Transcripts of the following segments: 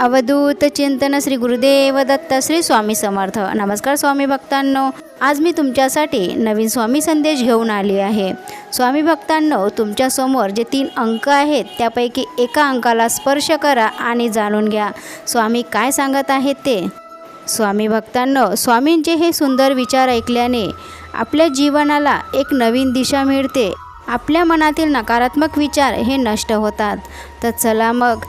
अवधूत चिंतन श्री गुरुदेव दत्त श्री स्वामी समर्थ. नमस्कार स्वामी भक्तांनो. आज मी तुमच्यासाठी नवीन स्वामी संदेश घेऊन आली आहे. स्वामी भक्तांनो तुमच्यासमोर जे तीन अंक आहेत त्यापैकी एका अंकाला स्पर्श करा आणि जाणून घ्या. स्वामी काय सांगत आहेत ते? स्वामी भक्तांनो स्वामींचे हे सुंदर विचार ऐकल्याने आपल्या जीवनाला एक नवीन दिशा मिळते. आपल्या मनातील नकारात्मक विचार हे नष्ट होतात. तर चला मग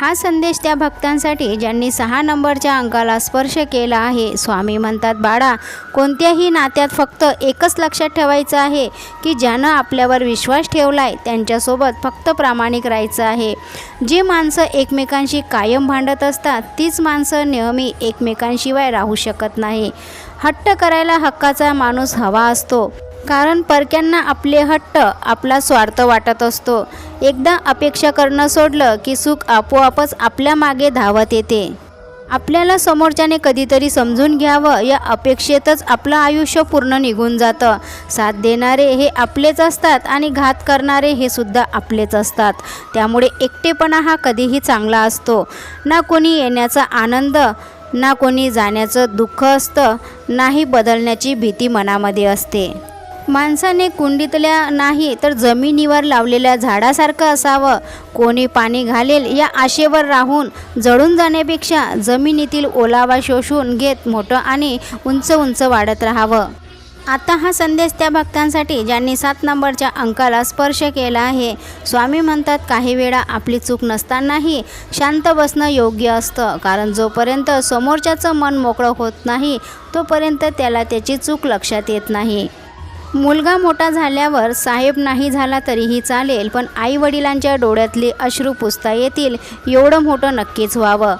हा संदेश त्या भक्तांसाठी ज्यांनी सहा नंबरच्या अंकाला स्पर्श केला आहे. स्वामी म्हणतात बाळा कोणत्याही नात्यात फक्त एकच लक्षात ठेवायचं आहे की ज्यानं आपल्यावर विश्वास ठेवला आहे त्यांच्यासोबत फक्त प्रामाणिक राहायचं आहे. जी माणसं एकमेकांशी कायम भांडत असतात तीच माणसं नेहमी एकमेकांशिवाय राहू शकत नाही. हट्ट करायला हक्काचा माणूस हवा असतो. कारण परक्यांना आपले हट्ट आपला स्वार्थ वाटत असतो. एकदा अपेक्षा करणं सोडलं की सुख आपोआपच आपल्या मागे धावत येते. आपल्याला समोरच्याने कधीतरी समजून घ्यावं या अपेक्षेतच आपलं आयुष्य पूर्ण निघून जातं. साथ देणारे हे आपलेच असतात आणि घात करणारे हे सुद्धा आपलेच असतात. त्यामुळे एकटेपणा हा कधीही चांगला असतो. ना कोणी येण्याचा आनंद ना कोणी जाण्याचं दुःख असतं नाही बदलण्याची भीती मनामध्ये असते. माणसाने कुंडीतल्या नाही तर जमिनीवर लावलेल्या झाडासारखं असावं. कोणी पाणी घालेल या आशेवर राहून जळून जाण्यापेक्षा जमिनीतील ओलावा शोषून घेत मोठं आणि उंच उंच वाढत राहावं. आता हा संदेश त्या भक्तांसाठी ज्यांनी सात नंबरच्या अंकाला स्पर्श केला आहे. स्वामी म्हणतात काही वेळा आपली चूक नसतानाही शांत बसणं योग्य असतं. कारण जोपर्यंत समोरच्याचं मन मोकळं होत नाही तोपर्यंत त्याला त्याची चूक लक्षात येत नाही. मुलगा मोठा झाल्यावर साहेब नाही झाला तरीही चालेल पण आई वडिलांच्या डोळ्यातले अश्रू पुसता येतील एवढं मोठं नक्कीच व्हावं.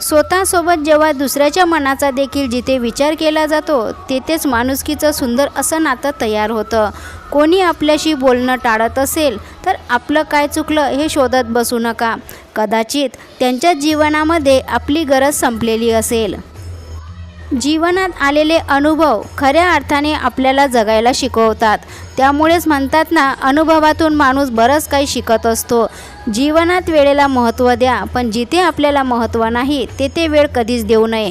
स्वतःसोबत जेव्हा दुसऱ्याच्या मनाचा देखील जिथे विचार केला जातो तेथेच माणुसकीचं सुंदर असं नातं तयार होतं. कोणी आपल्याशी बोलणं टाळत असेल तर आपलं काय चुकलं हे शोधत बसू नका. कदाचित त्यांच्या जीवनामध्ये आपली गरज संपलेली असेल. जीवनात आलेले अनुभव खऱ्या अर्थाने आपल्याला जगायला शिकवतात. त्यामुळेच म्हणतात ना अनुभवातून माणूस बरंच काही शिकत असतो. जीवनात वेळेला महत्त्व द्या पण जिथे आपल्याला महत्त्व नाही तेथे वेळ कधीच देऊ नये.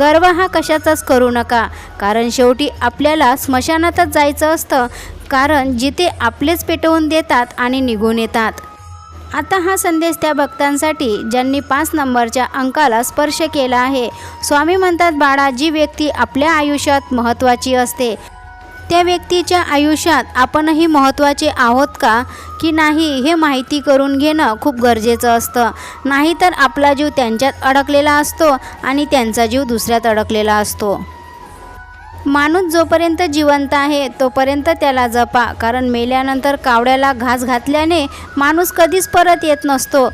गर्व हा कशाचाच करू नका कारण शेवटी आपल्याला स्मशानातच जायचं असतं कारण जिथे आपलेच पेटवून देतात आणि निघून येतात. आता हा संदेश त्या भक्तांसाठी ज्यांनी पाच नंबरच्या अंकाला स्पर्श केला आहे. स्वामी म्हणतात बाळा जी व्यक्ती आपल्या आयुष्यात महत्त्वाची असते. त्या व्यक्तीच्या आयुष्यात आपणही महत्त्वाचे आहोत का? की नाही हे माहिती करून घेणं खूप गरजेचं असतं. नाहीतर आपला जीव त्यांच्यात अडकलेला असतो आणि त्यांचा जीव दुसऱ्यात अडकलेला असतो. माणूस जोपर्यंत जिवंत आहे तोपर्यंत त्याला जपा. कारण मेल्यानंतर कावड्याला घास घातल्याने माणूस कधीच परत येत नसतो.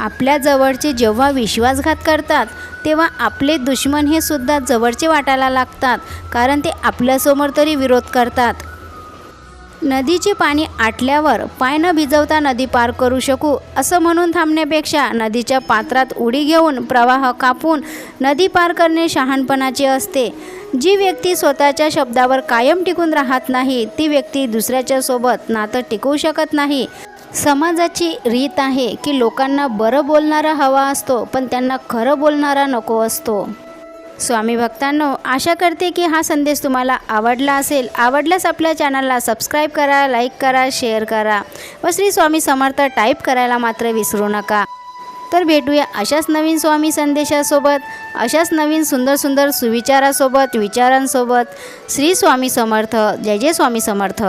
आपल्या जवळचे जेव्हा विश्वासघात करतात तेव्हा आपले दुश्मन हे सुद्धा जवळचे वाटायला लागतात. कारण ते आपल्यासमोर तरी विरोध करतात. नदीचे पाणी आटल्यावर पाय न भिजवता नदी पार करू शकू असं म्हणून थांबण्यापेक्षा नदीच्या पात्रात उडी घेऊन प्रवाह कापून नदी पार करणे शहाणपणाचे असते. जी व्यक्ती स्वतःच्या शब्दावर कायम टिकून राहत नाही ती व्यक्ती दुसऱ्याच्या सोबत नातं टिकवू शकत नाही. समाजाची रीत आहे की लोकांना बरं बोलणारा हवा असतो पण त्यांना खरं बोलणारा नको असतो. स्वामी भक्तांनो आशा करते की हा संदेश तुम्हाला आवडला असेल. आवडल्यास आपल्या चॅनलला सबस्क्राईब करा लाईक करा शेअर करा व श्री स्वामी समर्थ टाईप करायला मात्र विसरू नका. तर भेटूया अशाच नवीन स्वामी संदेशासोबत अशाच नवीन सुंदर सुंदर सुविचारासोबत विचारांसोबत. श्री स्वामी समर्थ. जय जय स्वामी समर्थ.